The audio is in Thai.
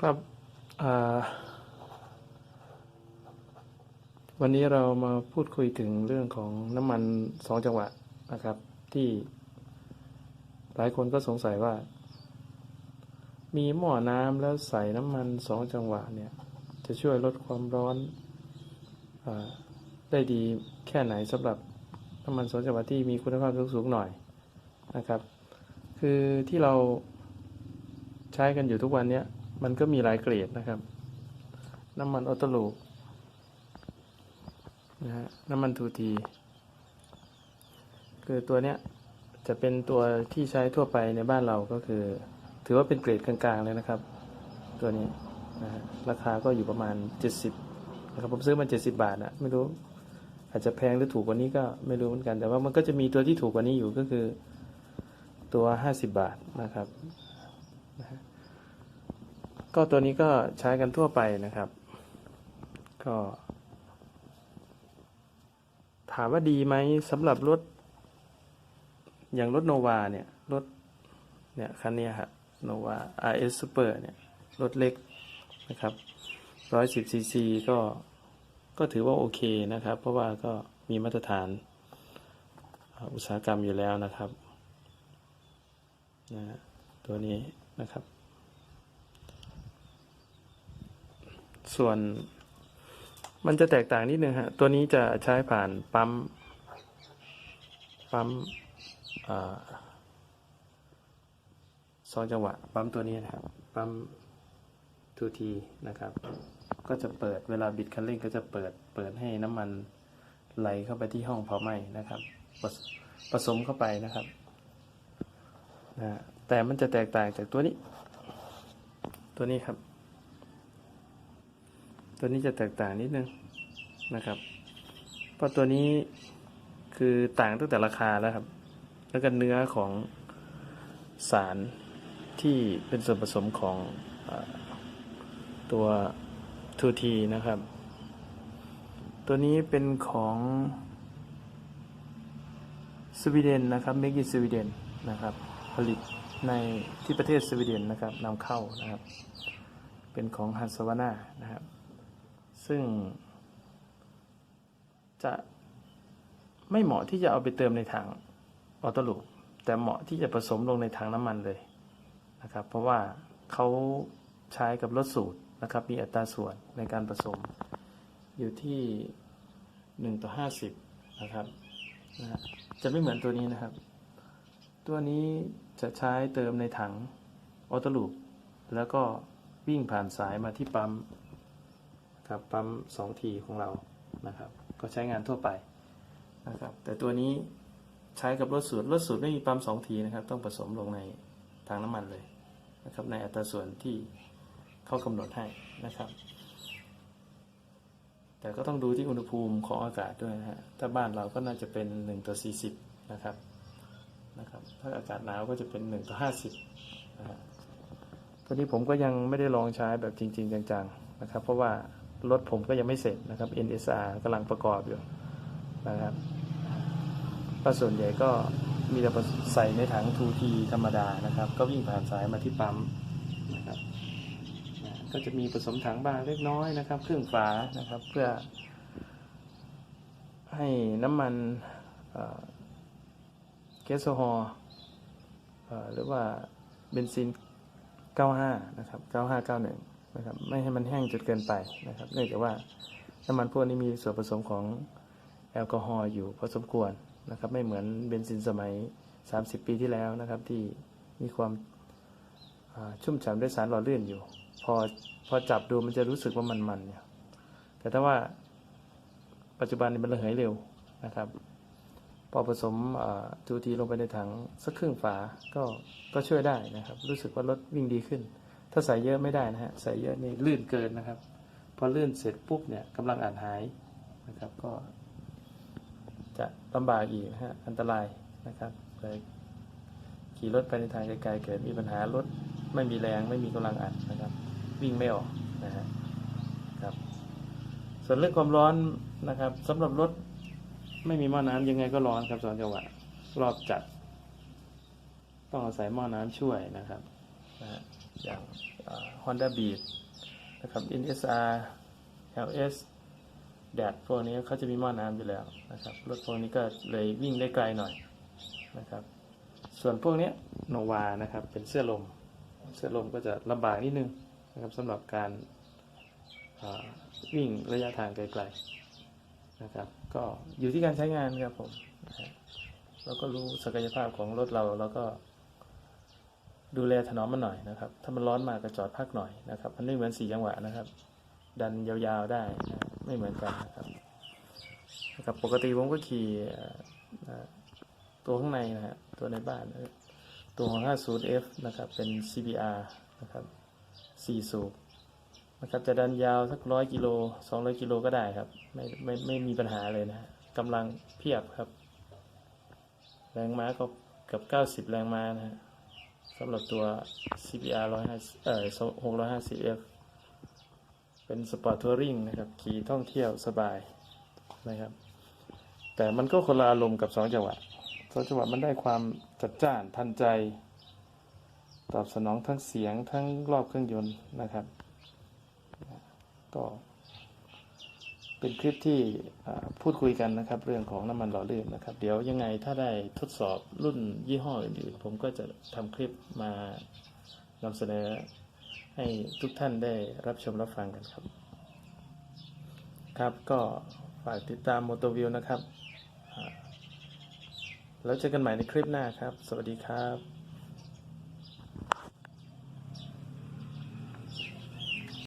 ครับวันนี้เรามาพูดคุยถึงเรื่องของน้ำมันสองจังหวะนะครับ ที่หลายคนก็สงสัยว่า มีหม้อน้ำแล้วใส่น้ำมันสองจังหวะเนี่ย จะช่วยลดความร้อนอได้ดีแค่ไหนสำหรับน้ำมันสองจังหวะที่มีคุณภาพสูงๆหน่อยนะครับ คือที่เราใช้กันอยู่ทุกวันเนี้ย มันก็มีหลายเกรดนะครับ น้ำมันออโตลูปนะฮะน้ำมันทูทีคือตัวเนี้ยจะเป็นตัวที่ใช้ทั่วไปในบ้านเราก็คือ ถือว่าเป็นเกรดกลางๆเลยนะครับ ตัวนี้นะฮะราคาก็อยู่ประมาณ 70นะครับผมซื้อมัน 70 บาทนะไม่รู้อาจจะแพงหรือถูกกว่านี้ก็ไม่รู้เหมือนกัน แต่ว่ามันก็จะมีตัวที่ถูกกว่านี้อยู่ก็คือตัว 50 บาทนะครับนะฮะ ก็ตัวนี้ก็ใช้กันทั่วไปนะครับ ก็ ถามว่าดีไหมสำหรับรถ อย่างรถโนวาเนี่ย รถ เนี่ย คันนี้ครับโนวา RS Super เนี่ย รถเล็กนะครับ110ซีซีก็ก็ถือว่าโอเคนะครับ เพราะว่าก็มีมาตรฐานอุตสาหกรรมอยู่แล้วนะครับนะตัวนี้นะครับ ส่วนมันจะแตกต่างนิดนึงฮะ ตัวนี้จะใช้ผ่านปั๊ม ปั๊มอสองจังหวะ ปั๊มตัวนี้นะครับ ปั๊มทูทีนะครับ ก็จะเปิดเวลาบิดคันเร่งก็จะเปิด เปิดให้น้ำมันไหลเข้าไปที่ห้องเผาไหม้นะครับ ผสมเข้าไปนะครับนะแต่มันจะแตกต่างจากตัวนี้ ตัวนี้ครับ ตัวนี้จะแตกต่างนิดนึงนะครับ เพราะตัวนี้คือต่างตั้งแต่ราคาแล้วครับ แล้วก็เนื้อของสารที่เป็นส่วนผสมของอตัวทูทีนะครับ ตัวนี้เป็นของสวีเดนนะครับเมกิสวีเดนนะครับ ผลิตในที่ประเทศสวีเดนนะครับนำเข้านะครับ เป็นของฮันสวาน่านะครับ ซึ่ง จะไม่เหมาะที่จะเอาไปเติมในถังออโต้ลูปแต่เหมาะที่จะผสมลงในถังน้ำมันเลยนะครับ เพราะว่าเขาใช้กับรถสูตรนะครับ มีอัตราส่วนในการผสม อยู่ที่ 1 ต่อ 50 นะครับนะจะไม่เหมือนตัวนี้นะครับ ตัวนี้จะใช้เติมในถังออโต้ลูปแล้วก็วิ่งผ่านสายมาที่ปั๊ม ครับปั๊ม2ทีของเรานะครับ ก็ใช้งานทั่วไปนะครับ แต่ตัวนี้ใช้กับรถสูตรรถสูตรไม่มีปั๊ม2ทีนะครับ ต้องผสมลงในถังน้ำมันเลยนะครับ ในอัตราส่วนที่เขากำหนดให้นะครับ แต่ก็ต้องดูที่อุณหภูมิของอากาศด้วยนะฮะถ้าบ้านเราก็น่าจะเป็น1ต่อ40 นะครับนะครับ ถ้าอากาศหนาวก็จะเป็น1ต่อ50นะฮะตัวนี้ผมก็ยังไม่ได้ลองใช้แบบจริง ๆ จังๆนะครับ เพราะว่า รถผมก็ยังไม่เสร็จนะครับ NSR กำลังประกอบอยู่นะครับก็ส่วนใหญ่ก็มีแต่ใส่ในถัง 2T ธรรมดานะครับ ก็วิ่งผ่านสายมาที่ปั๊มนะครับก็จะมีผสมถังบ้างเล็กน้อยนะครับ เครื่องฝานะครับเพื่อ ให้น้ำมันเกสโซฮอล์เอ่อหรือว่าเบนซิน 95 นะครับ 9591 นะครับไม่ให้มันแห้งจนเกินไปนะครับ เนื่องจากว่าน้ำมันพวกนี้มีส่วนผสมของแอลกอฮอล์อยู่พอสมควรนะครับ ไม่เหมือนเบนซินสมัย 30 ปีที่แล้วนะครับ ที่มีความชุ่มฉ่ำด้วยสารหล่อลื่นอยู่ พอพอจับดูมันจะรู้สึกว่ามันมันเนี่ยแต่ถ้าว่าปัจจุบันมันระเหยเร็วนะครับ พอผสมทูทีลงไปในถังสักครึ่งฝาก็ก็ช่วยได้นะครับ รู้สึกว่ารถวิ่งดีขึ้น ถ้าใส่เยอะไม่ได้นะฮะใส่เยอะนี่ลื่นเกินนะครับ พอลื่นเสร็จปุ๊บเนี่ยกำลังอ่านหายนะครับ ก็ จะลำบากอีกนะฮะอันตรายนะครับเลยขี่รถไปในทางไกลๆเกิดมีปัญหารถไม่มีแรงไม่มีกำลังอัดนะครับ วิ่งไม่ออกนะฮะครับ ส่วนเรื่องความร้อนนะครับสำหรับรถไม่มีหม้อน้ำยังไงก็ร้อนครับสองจังหวะรอบจัด ต้องอาศัยหม้อน้ำช่วยนะครับนะฮะ อย่างอ่า Honda Beat นะครับ NSR LS แดดพวกนี้เขาจะมีหม้อน้ำอยู่แล้วนะครับรถพวกนี้ก็เลยวิ่งได้ไกลหน่อยนะครับ ส่วนพวกนี้โนวานะครับเป็นเสื้อลม เสื้อลมก็จะลำบากนิดนึงนะครับสำหรับการาวิ่งระยะทางไกลๆนะครับ ก็อยู่ที่การใช้งานครับผมเราก็รู้ศักยภาพของรถเราแล้วก็ ดูแลถนอมมันหน่อยนะครับ ถ้ามันร้อนมากก็จอดพักหน่อยนะครับ มันไม่เหมือนสี่จังหวะนะครับ ดันยาวๆได้นะไม่เหมือนกันนะครับนะครับปกติผมก็ขี่ตัวข้างในนะฮะตัวในบ้าน ตัวของ 50F นะครับ เป็น CBR นะครับ4สูบนะครับ จะดันยาวสักร้อยกิโล200 กิโลก็ได้ครับ ไม่ไม่ไม่มีปัญหาเลยนะฮะกำลังเพียบครับ แรงม้าก็เกือบ90 แรงม้านะฮะ สำหรับตัว CBR 150เอ่อ 650F เป็นสปอร์ตทัวริงนะครับ ขี่ท่องเที่ยวสบายนะครับ แต่มันก็คนละอารมณ์กับสองจังหวะสองจังหวะมันได้ความจัดจ้านทันใจ ตอบสนองทั้งเสียงทั้งรอบเครื่องยนต์นะครับ ก็ เป็นคลิปที่พูดคุยกันนะครับ เรื่องของน้ำมันหล่อลื่นนะครับ เดี๋ยวยังไงถ้าได้ทดสอบรุ่นยี่ห้ออื่นๆผมก็จะทำคลิปมานำเสนอให้ทุกท่านได้รับชมรับฟังกันครับ ครับก็ฝากติดตาม m o t o v i e w นะครับแล้วเจอกันใหม่ในคลิปหน้าครับ สวัสดีครับ